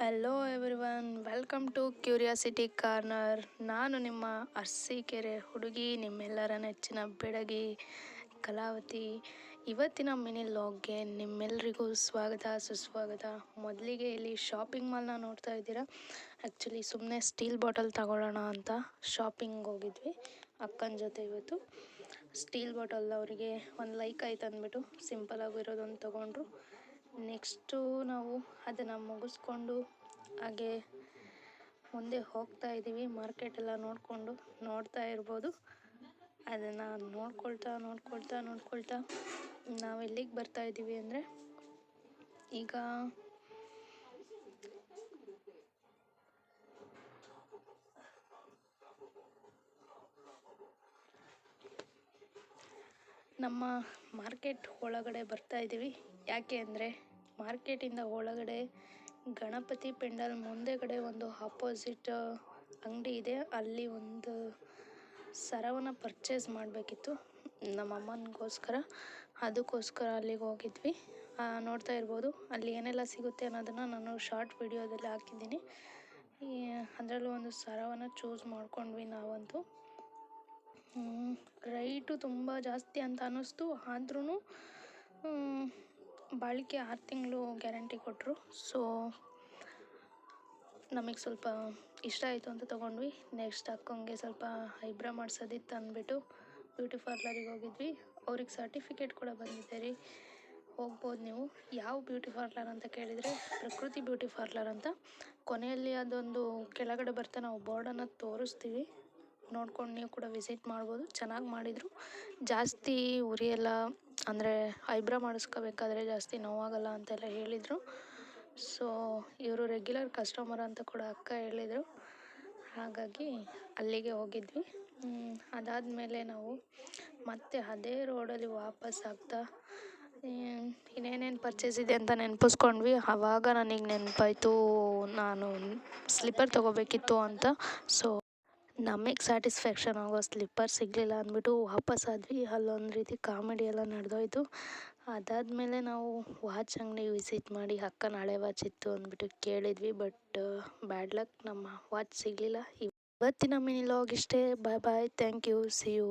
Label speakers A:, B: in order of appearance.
A: Hello everyone welcome to curiosity corner ನಾನು ನಿಮ್ಮ ಅರಸೀಕೆರೆ ಹುಡುಗಿ ನಿಮ್ಮೆಲ್ಲರ ನೆಚ್ಚಿನ ಬೆಡಗಿ, ಕಲಾವತಿ. ಇವತ್ತಿನ ಮಿನಿ ಲಾಗ್ಗೆ ನಿಮ್ಮೆಲ್ಲರಿಗೂ ಸ್ವಾಗತ, ಸುಸ್ವಾಗತ. ಮೊದಲಿಗೆ ಇಲ್ಲಿ ಶಾಪಿಂಗ್ ಮಾಲ್ನ ನೋಡ್ತಾ ಇದ್ದೀರಾ? ಆ್ಯಕ್ಚುಲಿ ಸುಮ್ಮನೆ ಸ್ಟೀಲ್ ಬಾಟಲ್ ತಗೊಳ್ಳೋಣ ಅಂತ ಶಾಪಿಂಗ್ ಹೋಗಿದ್ವಿ ಅಕ್ಕನ ಜೊತೆ ಇವತ್ತು. ಸ್ಟೀಲ್ ಬಾಟಲ್ ಅವರಿಗೆ ಒಂದು ಲೈಕ್ ಆಯ್ತು ಅಂದ್ಬಿಟ್ಟು ಸಿಂಪಲ್ ಆಗಿರೋದೊಂದು ತೊಗೊಂಡ್ರು. ನೆಕ್ಸ್ಟು ನಾವು ಅದನ್ನು ಮುಗಿಸ್ಕೊಂಡು ಹಾಗೆ ಮುಂದೆ ಹೋಗ್ತಾ ಇದ್ದೀವಿ. ಮಾರ್ಕೆಟ್ ಎಲ್ಲ ನೋಡಿಕೊಂಡು ನೋಡ್ತಾ ಇರ್ಬೋದು. ಅದನ್ನು ನೋಡ್ಕೊಳ್ತಾ ನೋಡ್ಕೊಳ್ತಾ ನೋಡ್ಕೊಳ್ತಾ ನಾವು ಎಲ್ಲಿಗೆ ಬರ್ತಾ ಇದ್ದೀವಿ ಅಂದರೆ ಈಗ ನಮ್ಮ ಮಾರ್ಕೆಟ್ ಒಳಗಡೆ ಬರ್ತಾ ಇದ್ದೀವಿ. ಯಾಕೆ ಅಂದರೆ ಮಾರ್ಕೆಟಿಂದ ಒಳಗಡೆ ಗಣಪತಿ ಪೆಂಡಲ್ ಮುಂದೆಗಡೆ ಒಂದು ಆಪೋಸಿಟ್ ಅಂಗಡಿ ಇದೆ. ಅಲ್ಲಿ ಒಂದು ಸರವನ್ನು ಪರ್ಚೇಸ್ ಮಾಡಬೇಕಿತ್ತು. ನಮ್ಮ ಅಮ್ಮನಿಗೋಸ್ಕರ. ಅದಕ್ಕೋಸ್ಕರ ಅಲ್ಲಿಗೆ ಹೋಗಿದ್ವಿ. ನೋಡ್ತಾ ಇರ್ಬೋದು. ಅಲ್ಲಿ ಏನೆಲ್ಲ ಸಿಗುತ್ತೆ ಅನ್ನೋದನ್ನು ನಾನು ಶಾರ್ಟ್ ವಿಡಿಯೋದಲ್ಲಿ ಹಾಕಿದ್ದೀನಿ. ಅದರಲ್ಲೂ ಒಂದು ಸರವನ್ನು ಚೂಸ್ ಮಾಡ್ಕೊಂಡ್ವಿ ನಾವಂತೂ. ರೈಟು ತುಂಬ ಜಾಸ್ತಿ ಅಂತ ಅನ್ನಿಸ್ತು. ಆದ್ರೂ ಬಾಳಿಕೆ ಆರು ತಿಂಗಳು ಗ್ಯಾರಂಟಿ ಕೊಟ್ಟರು ಸೊ ನಮಗೆ ಸ್ವಲ್ಪ ಇಷ್ಟ ಆಯಿತು ಅಂತ ತೊಗೊಂಡ್ವಿ. ನೆಕ್ಸ್ಟ್ ಅಕ್ಕಂಗೆ ಸ್ವಲ್ಪ ಐಬ್ರಾ ಮಾಡ್ಸೋದಿತ್ತು ಅಂದ್ಬಿಟ್ಟು ಬ್ಯೂಟಿ ಪಾರ್ಲರಿಗೆ ಹೋಗಿದ್ವಿ. ಅವ್ರಿಗೆ ಸರ್ಟಿಫಿಕೇಟ್ ಕೂಡ ಬಂದಿದೆ ರೀ. ಹೋಗ್ಬೋದು ನೀವು. ಯಾವ ಬ್ಯೂಟಿ ಪಾರ್ಲರ್ ಅಂತ ಕೇಳಿದರೆ ಪ್ರಕೃತಿ ಬ್ಯೂಟಿ ಪಾರ್ಲರ್ ಅಂತ. ಕೊನೆಯಲ್ಲಿ ಅದೊಂದು ಕೆಳಗಡೆ ಬರ್ತಾ ನಾವು ಬೋರ್ಡನ್ನು ತೋರಿಸ್ತೀವಿ. ನೋಡ್ಕೊಂಡು ನೀವು ಕೂಡ ವಿಸಿಟ್ ಮಾಡ್ಬೋದು. ಚೆನ್ನಾಗಿ ಮಾಡಿದರು. ಜಾಸ್ತಿ ಉರಿಯೆಲ್ಲ ಅಂದರೆ ಐಬ್ರಾ ಮಾಡಿಸ್ಕೋಬೇಕಾದ್ರೆ ಜಾಸ್ತಿ ನೋವಾಗಲ್ಲ ಅಂತೆಲ್ಲ ಹೇಳಿದರು. ಸೊ ಇವರು ರೆಗ್ಯುಲರ್ ಕಸ್ಟಮರ್ ಅಂತ ಕೂಡ ಅಕ್ಕ ಹೇಳಿದರು. ಹಾಗಾಗಿ ಅಲ್ಲಿಗೆ ಹೋಗಿದ್ವಿ. ಅದಾದಮೇಲೆ ನಾವು ಮತ್ತೆ ಅದೇ ರೋಡಲ್ಲಿ ವಾಪಸ್ ಆಗ್ತಾ ಇನ್ನೇನೇನು ಪರ್ಚೇಸ್ ಇದೆ ಅಂತ ನೆನಪಿಸ್ಕೊಂಡ್ವಿ. ಆವಾಗ ನನಗೆ ನೆನಪಾಯಿತು, ನಾನು ಸ್ಲಿಪ್ಪರ್ ತೊಗೋಬೇಕಿತ್ತು ಅಂತ. ಸೊ ನಮಗೆ ಸ್ಯಾಟಿಸ್ಫ್ಯಾಕ್ಷನ್ ಆಗೋ ಸ್ಲಿಪ್ಪರ್ ಸಿಗಲಿಲ್ಲ ಅಂದ್ಬಿಟ್ಟು ವಾಪಸ್ ಆದ್ವಿ. ಅಲ್ಲೊಂದು ರೀತಿ ಕಾಮಿಡಿ ಎಲ್ಲ ನಡೆದೋಯ್ತು. ಅದಾದಮೇಲೆ ನಾವು ವಾಚ್ ಅಂಗಡಿ ವಿಸಿಟ್ ಮಾಡಿ ಅಕ್ಕ ಹಳೆ ವಾಚ್ ಇತ್ತು ಅಂದ್ಬಿಟ್ಟು ಕೇಳಿದ್ವಿ ಬಟ್ ಬ್ಯಾಡ್ ಲಕ್ ನಮ್ಮ ವಾಚ್ ಸಿಗಲಿಲ್ಲ. ಇವತ್ತಿನ ಮಿನಿ ಲಾಗ್ ಇಷ್ಟೇ. Bye bye thank you see you